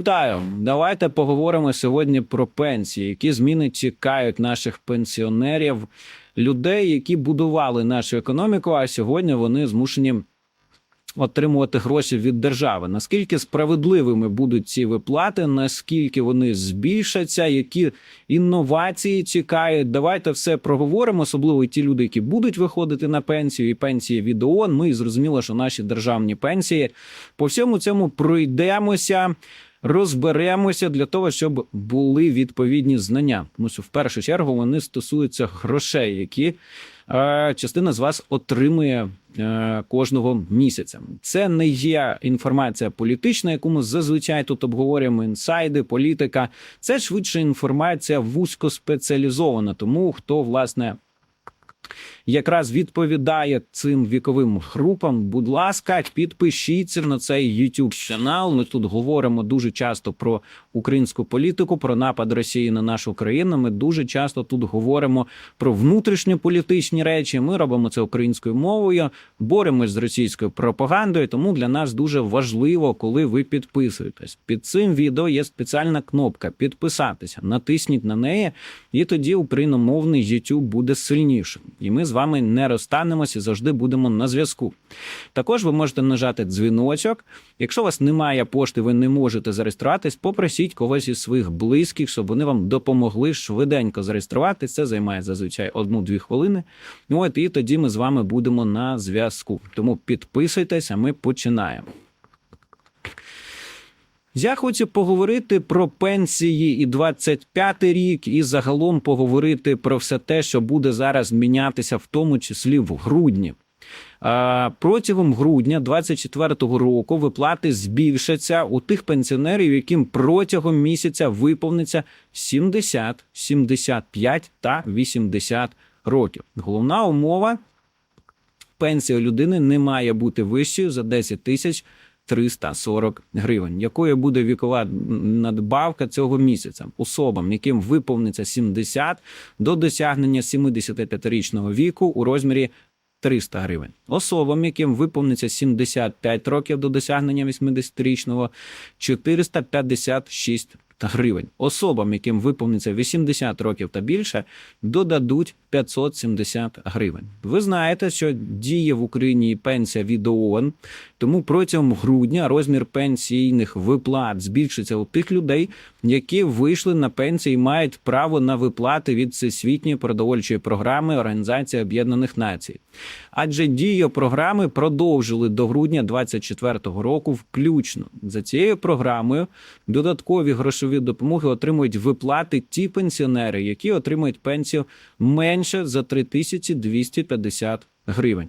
Вітаю, давайте поговоримо сьогодні про пенсії, які зміни чекають наших пенсіонерів, людей, які будували нашу економіку, а сьогодні вони змушені отримувати гроші від держави. Наскільки справедливими будуть ці виплати, наскільки вони збільшаться, які інновації чекають? Давайте все проговоримо, особливо ті люди, які будуть виходити на пенсію, і пенсії від ООН. Ми і зрозуміло, що наші державні пенсії по всьому цьому пройдемося. Розберемося для того, щоб були відповідні знання. Тому що в першу чергу вони стосуються грошей, які е, частина з вас отримує е, кожного місяця. Це не є інформація політична, яку ми зазвичай тут обговорюємо інсайди, політика. Це швидше інформація вузькоспеціалізована. Тому хто власне якраз відповідає цим віковим групам. Будь ласка, підпишіться на цей YouTube канал. Ми тут говоримо дуже часто про українську політику, про напад Росії на нашу країну. Ми дуже часто тут говоримо про внутрішньополітичні речі. Ми робимо це українською мовою, боремось з російською пропагандою. Тому для нас дуже важливо, коли ви підписуєтесь. Під цим відео є спеціальна кнопка підписатися. Натисніть на неї, і тоді україномовний YouTube буде сильнішим. І ми з вами не розстанемося, завжди будемо на зв'язку. Також ви можете нажати дзвіночок. Якщо у вас немає пошти, ви не можете зареєструватись, попросіть когось із своїх близьких, щоб вони вам допомогли швиденько зареєструватись. Це займає зазвичай одну-дві хвилини. Ну от і тоді ми з вами будемо на зв'язку. Тому підписуйтесь, а ми починаємо. Я хочу поговорити про пенсії і 25 рік, і загалом поговорити про все те, що буде зараз мінятися, в тому числі в грудні. Протягом грудня 24-го року виплати збільшаться у тих пенсіонерів, яким протягом місяця виповниться 70, 75 та 80 років. Головна умова пенсія людини не має бути вищою за 10 тисяч 340 гривень. Якою буде вікова надбавка цього місяця особам, яким виповниться 70 до досягнення 75-річного віку у розмірі 300 гривень. Особам, яким виповниться 75 років до досягнення 80-річного 456 гривень. Особам, яким виповниться 80 років та більше, додадуть 570 гривень. Ви знаєте, що діє в Україні пенсія від ООН, тому протягом грудня розмір пенсійних виплат збільшиться у тих людей, які вийшли на пенсії і мають право на виплати від всесвітньої продовольчої програми Організації Об'єднаних Націй. Адже дію програми продовжили до грудня 2024 року включно. За цією програмою додаткові грошові допомоги отримують виплати ті пенсіонери, які отримують пенсію менше за 3250 гривень.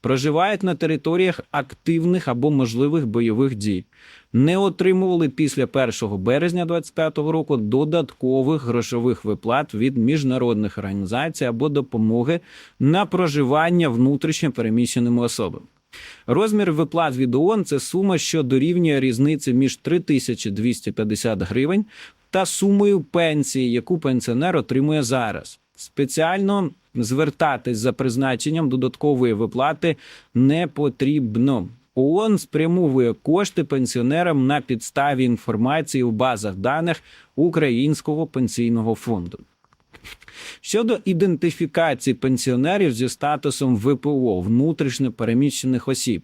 Проживають на територіях активних або можливих бойових дій, не отримували після 1 березня 2025 року додаткових грошових виплат від міжнародних організацій або допомоги на проживання внутрішньо переміщеними особами. Розмір виплат від ООН – це сума, що дорівнює різниці між 3250 гривень та сумою пенсії, яку пенсіонер отримує зараз. Спеціально звертатись за призначенням додаткової виплати не потрібно. ООН спрямовує кошти пенсіонерам на підставі інформації в базах даних Українського пенсійного фонду. Щодо ідентифікації пенсіонерів зі статусом ВПО внутрішньо переміщених осіб.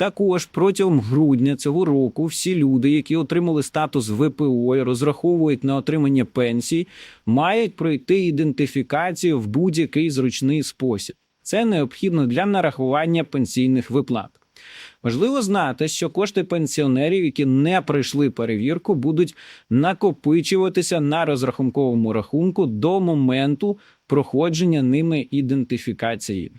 Також протягом грудня цього року всі люди, які отримали статус ВПО і розраховують на отримання пенсій, мають пройти ідентифікацію в будь-який зручний спосіб. Це необхідно для нарахування пенсійних виплат. Важливо знати, що кошти пенсіонерів, які не пройшли перевірку, будуть накопичуватися на розрахунковому рахунку до моменту проходження ними ідентифікації.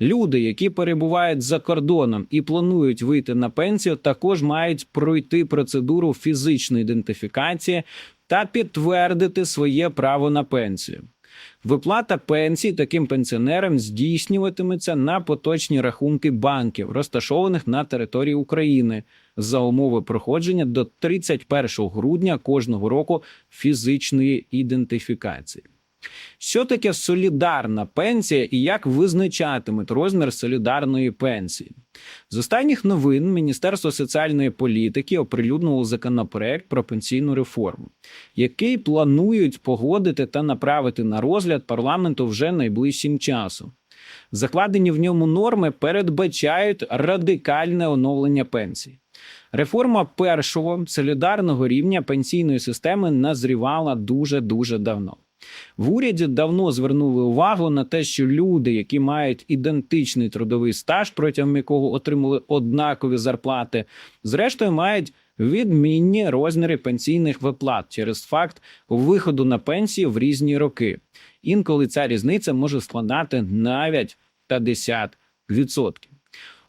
Люди, які перебувають за кордоном і планують вийти на пенсію, також мають пройти процедуру фізичної ідентифікації та підтвердити своє право на пенсію. Виплата пенсій таким пенсіонерам здійснюватиметься на поточні рахунки банків, розташованих на території України, за умови проходження до 31 грудня кожного року фізичної ідентифікації. Що таке солідарна пенсія і як визначатимуть розмір солідарної пенсії? З останніх новин Міністерство соціальної політики оприлюднило законопроект про пенсійну реформу, який планують погодити та направити на розгляд парламенту вже найближчим часом. Закладені в ньому норми передбачають радикальне оновлення пенсій. Реформа першого солідарного рівня пенсійної системи назрівала дуже дуже давно. В уряді давно звернули увагу на те, що люди, які мають ідентичний трудовий стаж, протягом якого отримали однакові зарплати, зрештою мають відмінні розміри пенсійних виплат через факт виходу на пенсію в різні роки. Інколи ця різниця може складати навіть 50%.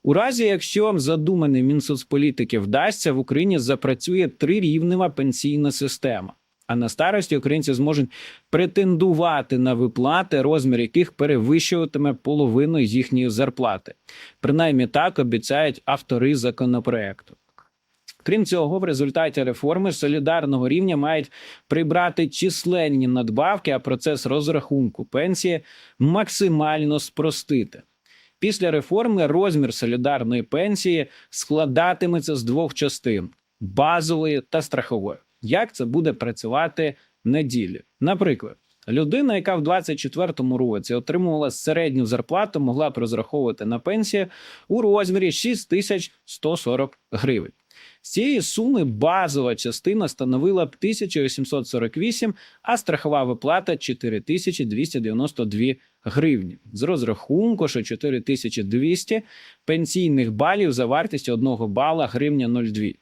У разі, якщо задуманий Мінсоцполітики вдасться, в Україні запрацює трирівнева пенсійна система. А на старості українці зможуть претендувати на виплати, розмір яких перевищуватиме половину їхньої зарплати. Принаймні так обіцяють автори законопроекту. Крім цього, в результаті реформи солідарного рівня мають прибрати численні надбавки, а процес розрахунку пенсії максимально спростити. Після реформи розмір солідарної пенсії складатиметься з двох частин: базової та страхової. Як це буде працювати на ділі? Наприклад, людина, яка в 24-му році отримувала середню зарплату, могла б розраховувати на пенсію у розмірі 6140 гривень. З цієї суми базова частина становила б 1848, а страхова виплата 4292 гривні. З розрахунку, що 4200 пенсійних балів за вартістю одного бала гривня 0,2.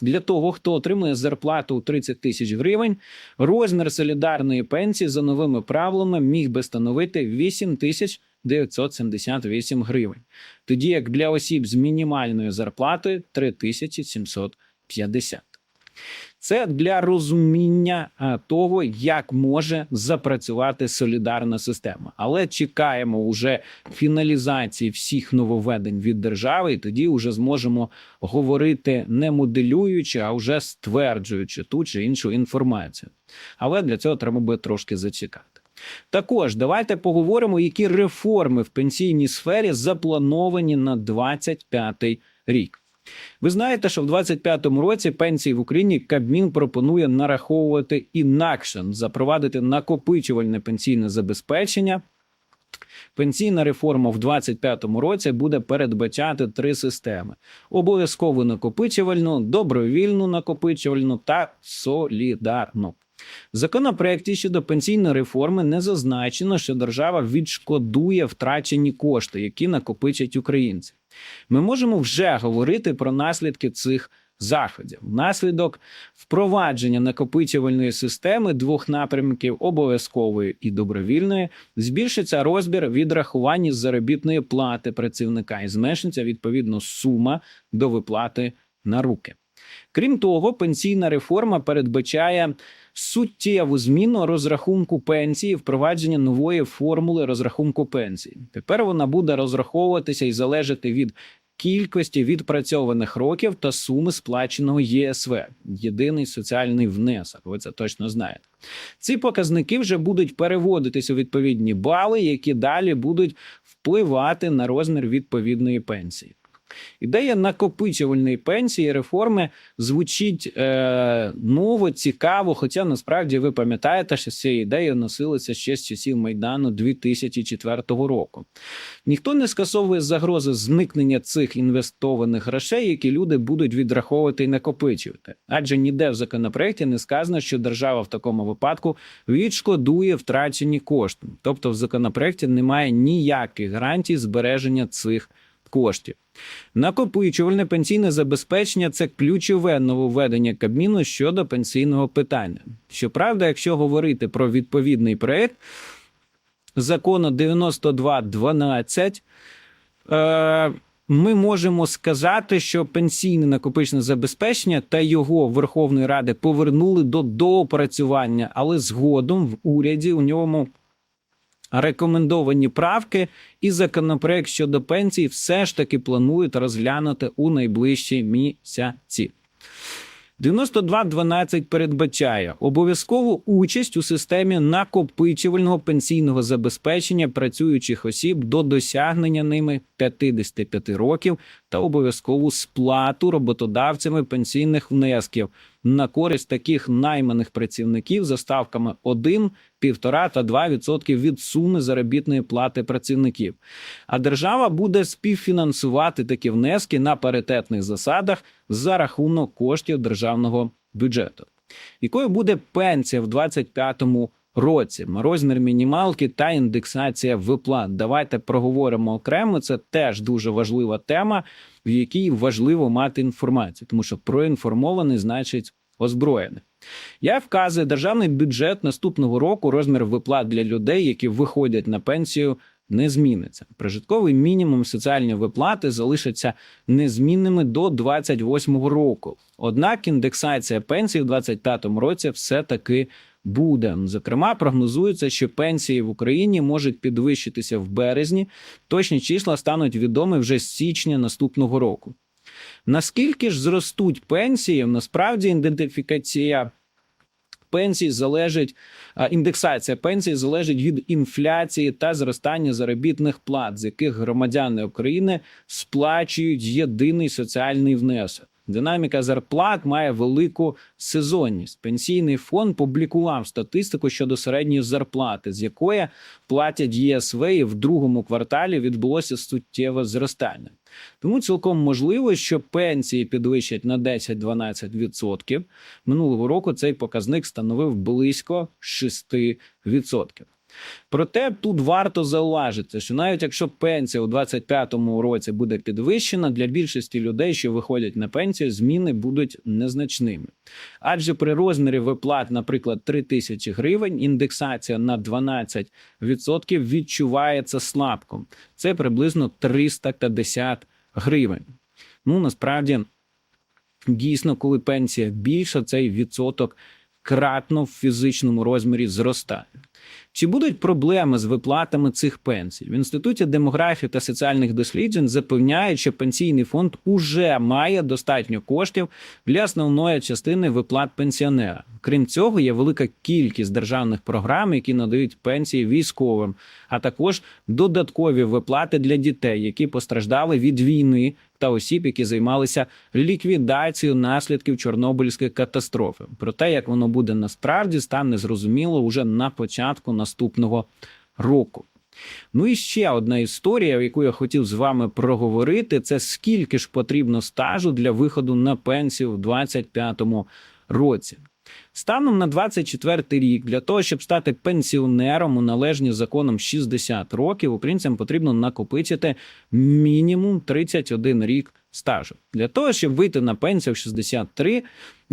Для того, хто отримує зарплату у 30 тисяч гривень, розмір солідарної пенсії за новими правилами міг би становити 8 тисяч 978 гривень, тоді як для осіб з мінімальною зарплатою 3750. Це для розуміння того, як може запрацювати солідарна система. Але чекаємо уже фіналізації всіх нововведень від держави, і тоді вже зможемо говорити не моделюючи, а вже стверджуючи ту чи іншу інформацію. Але для цього треба буде трошки зачекати. Також давайте поговоримо, які реформи в пенсійній сфері заплановані на 25 рік. Ви знаєте, що в 25-му році пенсії в Україні Кабмін пропонує нараховувати інакше, запровадити накопичувальне пенсійне забезпечення. Пенсійна реформа в 25-му році буде передбачати три системи: обов'язкову накопичувальну, добровільну накопичувальну та солідарну. В законопроекті щодо пенсійної реформи не зазначено, що держава відшкодує втрачені кошти, які накопичать українці. Ми можемо вже говорити про наслідки цих заходів. Внаслідок впровадження накопичувальної системи двох напрямків обов'язкової і добровільної збільшиться розмір відрахування заробітної плати працівника і зменшиться відповідно сума до виплати на руки. Крім того, пенсійна реформа передбачає суттєву зміну розрахунку пенсії, впровадження нової формули розрахунку пенсії. Тепер вона буде розраховуватися і залежати від кількості відпрацьованих років та суми сплаченого ЄСВ єдиний соціальний внесок. Ви це точно знаєте. Ці показники вже будуть переводитись у відповідні бали, які далі будуть впливати на розмір відповідної пенсії. Ідея накопичувальної пенсії реформи звучить е, ново, цікаво. Хоча насправді ви пам'ятаєте, що з цією ідеєю носилися ще з часів Майдану 2004 року. Ніхто не скасовує загрози зникнення цих інвестованих грошей, які люди будуть відраховувати і накопичувати. Адже ніде в законопроекті не сказано, що держава в такому випадку відшкодує втрачені кошти. Тобто в законопроекті немає ніяких гарантій збереження цих коштів. Накопичувальне пенсійне забезпечення це ключове нововведення Кабміну щодо пенсійного питання. Щоправда, якщо говорити про відповідний проект закону 9212, е, ми можемо сказати, що пенсійне накопичне забезпечення та його Верховної Ради повернули до доопрацювання, але згодом в уряді у ньому рекомендовані правки і законопроект щодо пенсій все ж таки планують розглянути у найближчі місяці. 92.12 передбачає обов'язкову участь у системі накопичувального пенсійного забезпечення працюючих осіб до досягнення ними 55 років та обов'язкову сплату роботодавцями пенсійних внесків на користь таких найманих працівників за ставками 1, 1,5 та 2% від суми заробітної плати працівників. А держава буде співфінансувати такі внески на паритетних засадах за рахунок коштів державного бюджету. Якою буде пенсія в 2025 році? Розмір мінімалки та індексація виплат. Давайте проговоримо окремо. Це теж дуже важлива тема, в якій важливо мати інформацію, тому що проінформований значить озброєний. Я вказую державний бюджет наступного року. Розмір виплат для людей, які виходять на пенсію, не зміниться. Прожитковий мінімум соціальні виплати залишаться незмінними до 28 року. Однак індексація пенсій в 25 році все таки буде. Зокрема, прогнозується, що пенсії в Україні можуть підвищитися в березні. Точні числа стануть відомі вже з січня наступного року. Наскільки ж зростуть пенсії? Насправді ідентифікація пенсій залежить, індексація пенсій залежить від інфляції та зростання заробітних плат, з яких громадяни України сплачують єдиний соціальний внесок. Динаміка зарплат має велику сезонність. Пенсійний фонд публікував статистику щодо середньої зарплати, з якої платять ЄСВ, і в другому кварталі відбулося суттєве зростання. Тому цілком можливо, що пенсії підвищать на 10-12%. Минулого року цей показник становив близько 6%. Проте тут варто зауважити, що навіть якщо пенсія у 2025 році буде підвищена, для більшості людей, що виходять на пенсію, зміни будуть незначними. Адже при розмірі виплат, наприклад, 3 тисячі гривень, індексація на 12% відчувається слабко. Це приблизно 350 гривень. Ну насправді, дійсно, коли пенсія більша, цей відсоток кратно в фізичному розмірі зростає. Чи будуть проблеми з виплатами цих пенсій? В інституті демографії та соціальних досліджень запевняють, що пенсійний фонд уже має достатньо коштів для основної частини виплат пенсіонера. Крім цього, є велика кількість державних програм, які надають пенсії військовим, а також додаткові виплати для дітей, які постраждали від війни та осіб, які займалися ліквідацією наслідків Чорнобильської катастрофи. Про те, як воно буде насправді, стане зрозуміло уже на початку наступного року. Ну і ще одна історія, яку я хотів з вами проговорити, це скільки ж потрібно стажу для виходу на пенсію в 2025 році. Станом на 24 рік для того, щоб стати пенсіонером у належні законом 60 років, українцям потрібно накопичити мінімум 31 рік стажу. Для того, щоб вийти на пенсію в 63,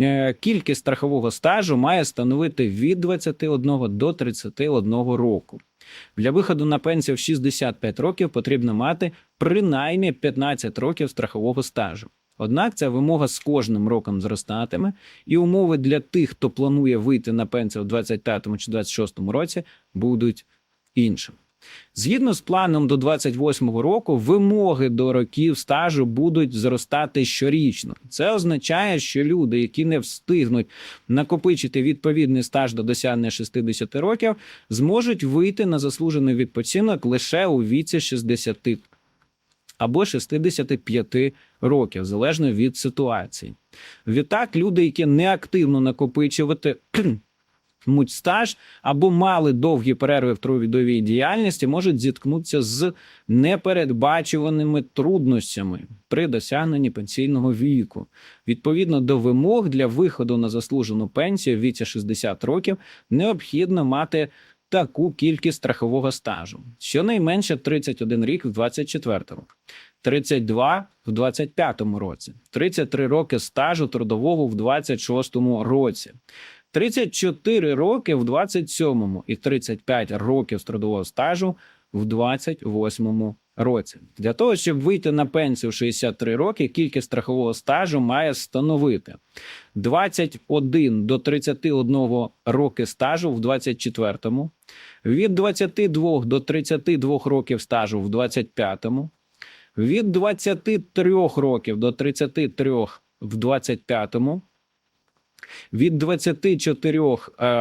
е, кількість страхового стажу має становити від 21 до 31 року. Для виходу на пенсію в 65 років потрібно мати принаймні 15 років страхового стажу. Однак ця вимога з кожним роком зростатиме, і умови для тих, хто планує вийти на пенсію в 25 чи 26 році, будуть іншими. Згідно з планом до 28 року, вимоги до років стажу будуть зростати щорічно. Це означає, що люди, які не встигнуть накопичити відповідний стаж до досягнення 60 років, зможуть вийти на заслужений відпочинок лише у віці 60 або 65 років, залежно від ситуації. Відтак, люди, які неактивно накопичувати муть стаж або мали довгі перерви в трудовій діяльності, можуть зіткнутися з непередбачуваними труднощами при досягненні пенсійного віку. Відповідно до вимог для виходу на заслужену пенсію в віці 60 років необхідно мати таку кількість страхового стажу. Щонайменше 31 рік в 24-му, 32 в 25-му році, 33 роки стажу трудового в 26-му році. 34 роки в 27-му і 35 років трудового стажу в 28-му році. Для того, щоб вийти на пенсію в 63 роки, кількість страхового стажу має становити 21 до 31 роки стажу в 24-му, від 22 до 32 років стажу в 25-му, від 23 років до 33 в 25-му, від 24, е,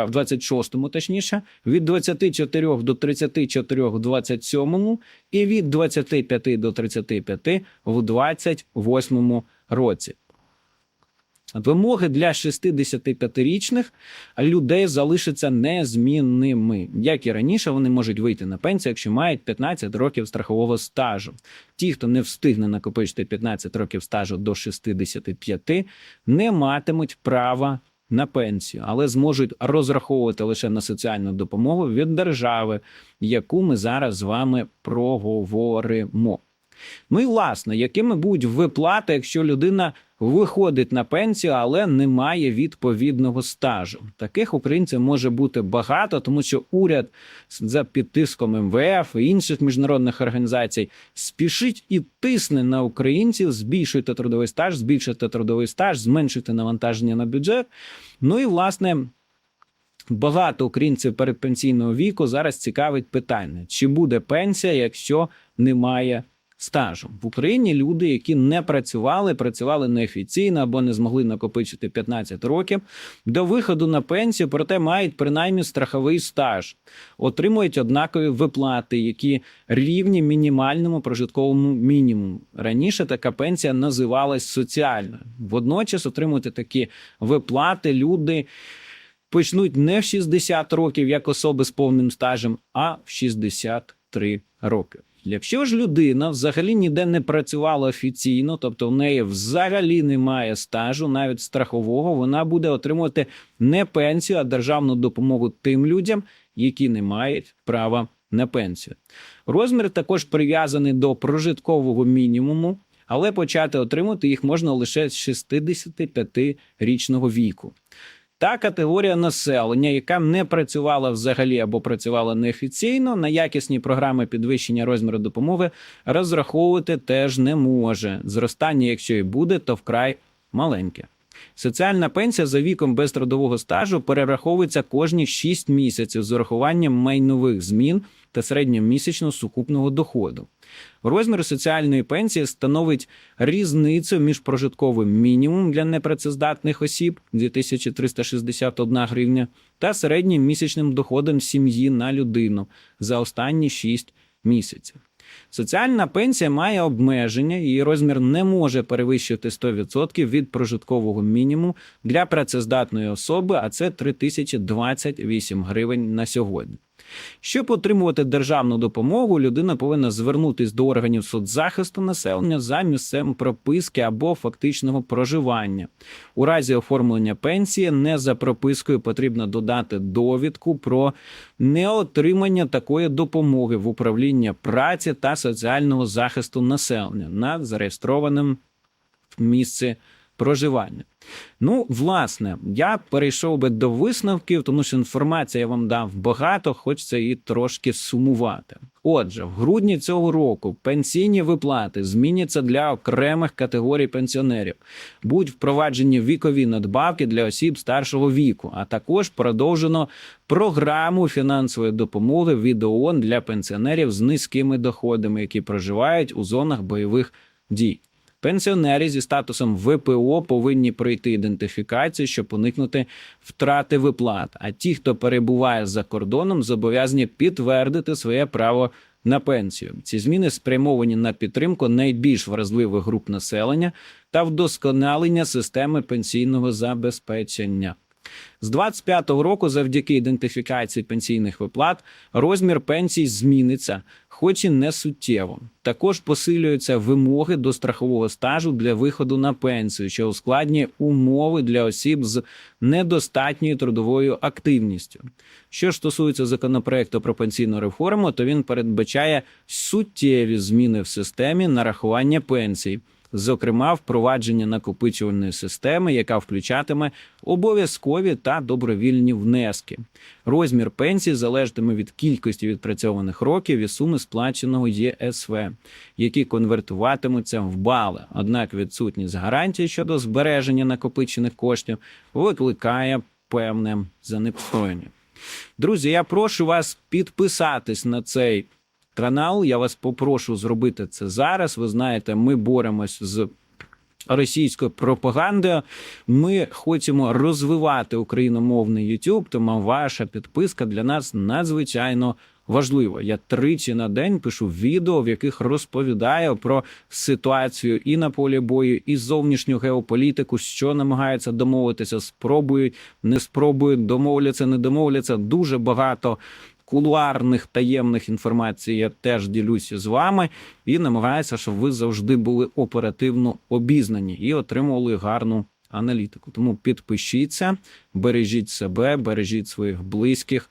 в 26-му точніше, від 24 до 34 в 27-му і від 25 до 35 в 28-му році. Вимоги для 65-річних людей залишаться незмінними. Як і раніше, вони можуть вийти на пенсію, якщо мають 15 років страхового стажу. Ті, хто не встигне накопичити 15 років стажу до 65, не матимуть права на пенсію, але зможуть розраховувати лише на соціальну допомогу від держави, яку ми зараз з вами проговоримо. Ну і власне, якими будуть виплати, якщо людина виходить на пенсію, але не має відповідного стажу? Таких українців може бути багато, тому що уряд за під тиском МВФ і інших міжнародних організацій спішить і тисне на українців, збільшуйте трудовий стаж, збільшуйте трудовий стаж, зменшуйте навантаження на бюджет. Ну і власне. Багато українців передпенсійного віку зараз цікавить питання: чи буде пенсія, якщо немає стажу в Україні? Люди, які не працювали, працювали неофіційно або не змогли накопичити 15 років до виходу на пенсію, проте мають принаймні страховий стаж, отримують однакові виплати, які рівні мінімальному прожитковому мінімуму. Раніше така пенсія називалась соціальною. Водночас отримувати такі виплати люди почнуть не в 60 років як особи з повним стажем, а в 63 роки. Якщо ж людина взагалі ніде не працювала офіційно, тобто в неї взагалі немає стажу, навіть страхового, вона буде отримувати не пенсію, а державну допомогу тим людям, які не мають права на пенсію. Розмір також прив'язаний до прожиткового мінімуму, але почати отримати їх можна лише з 65-річного віку. Та категорія населення, яка не працювала взагалі або працювала неофіційно, на якісні програми підвищення розміру допомоги розраховувати теж не може. Зростання, якщо і буде, то вкрай маленьке. Соціальна пенсія за віком без трудового стажу перераховується кожні 6 місяців з урахуванням майнових змін та середньомісячного сукупного доходу. Розмір соціальної пенсії становить різницю між прожитковим мінімумом для непрацездатних осіб 2361 гривня та середнім місячним доходом сім'ї на людину за останні 6 місяців. Соціальна пенсія має обмеження, її розмір не може перевищити 100% від прожиткового мінімуму для працездатної особи, а це 3028 гривень на сьогодні. Щоб отримувати державну допомогу, людина повинна звернутися до органів соцзахисту населення за місцем прописки або фактичного проживання. У разі оформлення пенсії не за пропискою потрібно додати довідку про неотримання такої допомоги в управління праці та соціального захисту населення на зареєстрованим в місці проживання. Ну, власне, я перейшов би до висновків, тому що інформація я вам дав багато, хочеться і трошки сумувати. Отже, в грудні цього року пенсійні виплати зміняться для окремих категорій пенсіонерів, будуть впроваджені вікові надбавки для осіб старшого віку, а також продовжено програму фінансової допомоги від ООН для пенсіонерів з низькими доходами, які проживають у зонах бойових дій. Пенсіонери зі статусом ВПО повинні пройти ідентифікацію, щоб уникнути втрати виплат. А ті, хто перебуває за кордоном, зобов'язані підтвердити своє право на пенсію. Ці зміни спрямовані на підтримку найбільш вразливих груп населення та вдосконалення системи пенсійного забезпечення. З 25-го року, завдяки ідентифікації пенсійних виплат, розмір пенсій зміниться, хоч і не суттєво. Також посилюються вимоги до страхового стажу для виходу на пенсію, що ускладнює умови для осіб з недостатньою трудовою активністю. Що ж стосується законопроекту про пенсійну реформу, то він передбачає суттєві зміни в системі нарахування пенсій зокрема впровадження накопичувальної системи, яка включатиме обов'язкові та добровільні внески. Розмір пенсії залежатиме від кількості відпрацьованих років і суми сплаченого ЄСВ, які конвертуватимуться в бали. Однак відсутність гарантії щодо збереження накопичених коштів викликає певне занепокоєння. Друзі, я прошу вас підписатись на цей канал. Я вас попрошу зробити це зараз. Ви знаєте, ми боремось з російською пропагандою. Ми хочемо розвивати україномовний YouTube, тому ваша підписка для нас надзвичайно важлива. Я тричі на день пишу відео, в яких розповідаю про ситуацію і на полі бою, і зовнішню геополітику, що намагаються домовитися, спробують, не спробують, домовляться, не домовляться. Дуже багато кулуарних таємних інформацій я теж ділюся з вами і намагаюся, щоб ви завжди були оперативно обізнані і отримували гарну аналітику. Тому підпишіться, бережіть себе, бережіть своїх близьких.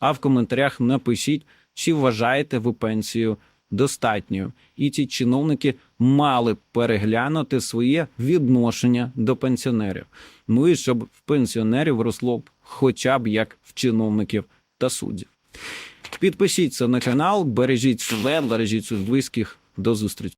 А в коментарях напишіть, чи вважаєте ви пенсію достатньою. І ці чиновники мали б переглянути своє відношення до пенсіонерів. Ну і щоб в пенсіонерів росло б хоча б як в чиновників та суддів. Підпишіться на канал, бережіть себе, бережіть своїх близьких. До зустрічі.